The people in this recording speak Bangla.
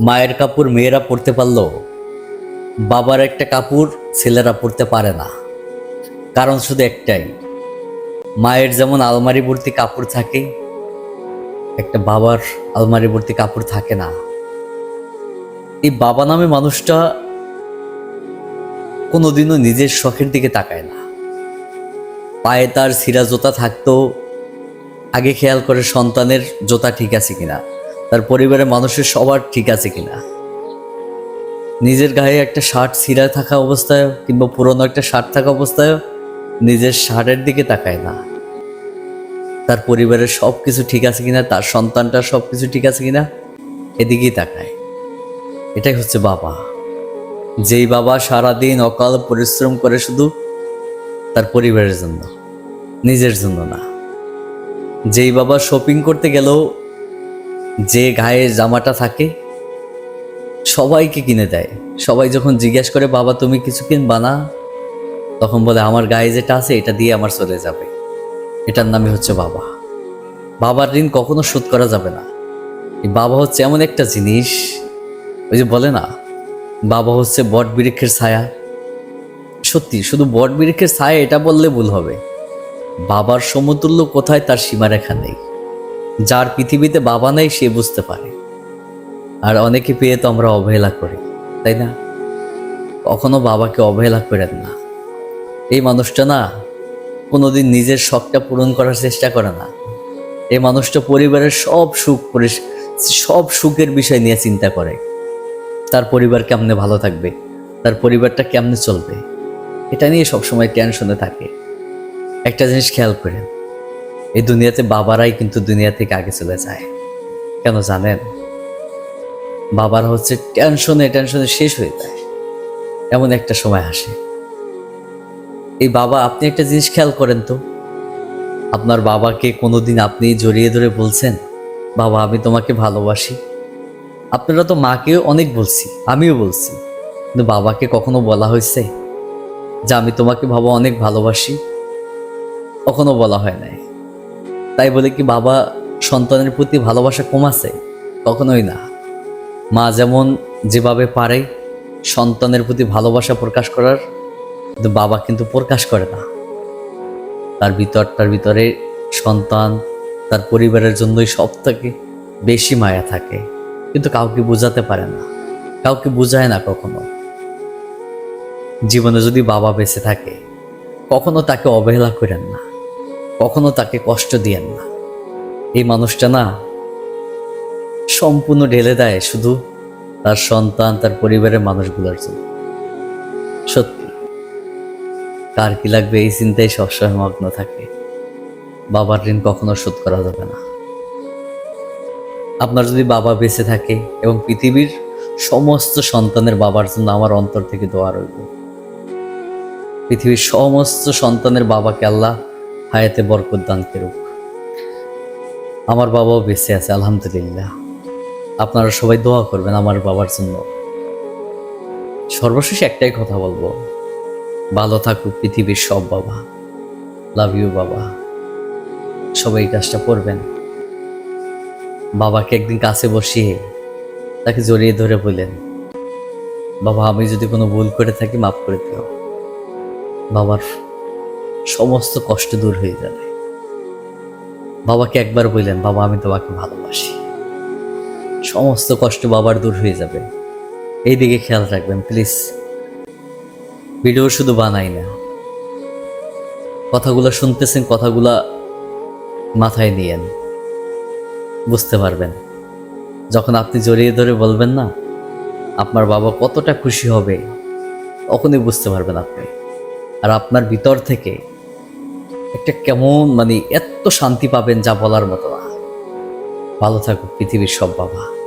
মায়ের কাপড় মেয়েরা পরতে পারল। বাবার একটা কাপড় ছেলেরা পরতে পারে না। কারণ শুধু একটাই, মায়ের যেমন আলমারি ভর্তি কাপড় থাকে, একটা বাবার আলমারি ভর্তি কাপড় থাকে না। এই বাবা নামে মানুষটা কোনোদিনও নিজের শখের দিকে তাকায় না। পায়ে তার সিরা জোতা থাকতো, আগে খেয়াল করে সন্তানের জোতা ঠিক আছে কিনা। তার পরিবারের মানুষের সবার ঠিক আছে কিনা। নিজের গায়ে একটা শার্ট ছিঁড়া থাকা অবস্থায় কিংবা পুরনো একটা শার্ট থাকা অবস্থায় নিজের শার্টের দিকে তাকায় না। তার পরিবারের সব কিছু ঠিক আছে কিনা, তার সন্তানটার সব কিছু ঠিক আছে কিনা, এদিকেই তাকায়। এটাই হচ্ছে বাবা। যেই বাবা সারাদিন অকাল পরিশ্রম করে শুধু তার পরিবারের জন্য, নিজের জন্য না। যেই বাবা শপিং করতে গেলেও যে গায়ে জামাটা থাকে, সবাইকে কিনে দেয়। সবাই যখন জিজ্ঞেস করে, বাবা, তুমি কিছু কিনবা না? তখন বলে, আমার গায়ে যেটা আছে, এটা দিয়ে আমার চলে যাবে। এটার নামই হচ্ছে বাবা। বাবার ঋণ কখনো শোধ করা যাবে না। বাবা হচ্ছে এমন একটা জিনিস, ওই যে বলে না, বাবা হচ্ছে বট বৃক্ষের ছায়া। সত্যি, শুধু বট বৃক্ষের ছায়া, এটা বললে ভুল হবে। বাবার সমতুল্য কোথায়, তার সীমারেখা নেই। যার পৃথিবীতে বাবা নেই, সে বুঝতে পারে। আর অনেকে পেয়ে তো আমরা অবহেলা করি, তাই না? কখনো বাবাকে অবহেলা করেন না। এই মানুষটা না, কোনোদিন নিজের শখটা পূরণ করার চেষ্টা করে না। এই মানুষটা পরিবারের সব সুখ সব সুখের বিষয় নিয়ে চিন্তা করে। তার পরিবার কেমনে ভালো থাকবে? তার পরিবারটা কেমনে চলবে? এটা নিয়ে সবসময় টেনশনে থাকে। একটা জিনিস খেয়াল করেন এই দুনিয়াতে বাবারাই কিন্তু দুনিয়া থেকে আগে চলে যায়। কেন জানেন? বাবারা হচ্ছে টেনশনে টেনশনে শেষ হয়ে যায়। এমন একটা সময় আসে। এই বাবা, আপনি একটা জিনিস খেয়াল করেন তো। আপনার বাবাকে কোনোদিন আপনি জড়িয়ে ধরে বলছেন, বাবা, আমি তোমাকে ভালোবাসি। আপনারা তো মাকেও অনেক বলছি, আমিও বলছি। কিন্তু বাবাকে কখনো বলা হয়েছে যে, আমি তোমাকে বাবা অনেক ভালোবাসি। কখনো বলা হয় নাই। তাই বলে কি বাবা সন্তানের প্রতি ভালোবাসা কমাছে কখনোই না। মা যেমন যেভাবে পারে সন্তানের প্রতি ভালোবাসা প্রকাশ করার, কিন্তু বাবা কিন্তু প্রকাশ করে না। তার ভিতরটার ভিতরে সন্তান, তার পরিবারের জন্যই সব থেকে বেশি মায়া থাকে। কিন্তু কাউকে বোঝাতে পারে না। কাউকে বোঝায় না কখনো। জীবনে যদি বাবা বেঁচে থাকে, কখনো তাকে অবহেলা করেন না। কখনো তাকে কষ্ট দিয়েন না। এই মানুষটা না সম্পূর্ণ ঢেলে দেয় শুধু তার সন্তান, তার পরিবারের মানুষগুলোর জন্য। সত্যি, কার কি লাগবে এই চিন্তায় সবসময় মগ্ন থাকে। বাবার ঋণ কখনো শোধ করা যাবে না। আপনার যদি বাবা বেঁচে থাকে এবং পৃথিবীর সমস্ত সন্তানের বাবার জন্য আমার অন্তর থেকে দোয়া রইল। পৃথিবীর সমস্ত সন্তানের বাবাকে আল্লাহ হায়াতে বরকত দান করুক। আমার বাবাও বেঁচে আছে, আলহামদুলিল্লাহ। আপনারা সবাই দোয়া করবেন আমার বাবার জন্য। সর্বশেষ একটাই কথা বলব, ভালো থাকুক পৃথিবীর সব বাবা। লাভ ইউ বাবা। সবাই কাজটা করবেন। বাবাকে একদিন কাছে বসিয়ে তাকে জড়িয়ে ধরে বললেন বাবা, আমি যদি কোনো ভুল করে থাকি, মাফ করে দিও। বাবার সমস্ত কষ্ট দূর হয়ে যাবে। বাবাকে একবার বললেন, বাবা, আমি তোমাকে ভালোবাসি। সমস্ত কষ্ট বাবার দূর হয়ে যাবে। এই দিকে খেয়াল রাখবেন, প্লিজ। ভিডিও শুধু বানাই না। কথাগুলো শুনতেছেন, কথাগুলা মাথায় নিয়েন। বুঝতে পারবেন। যখন আপনি জড়িয়ে ধরে বলবেন না, আপনার বাবা কতটা খুশি হবে, তখনই বুঝতে পারবেন আপনি। আর আপনার ভিতর থেকে একটা কেমন মানে এত শান্তি পাবেন যা বলার মতো না। ভালো থাকুক পৃথিবীর সব বাবা।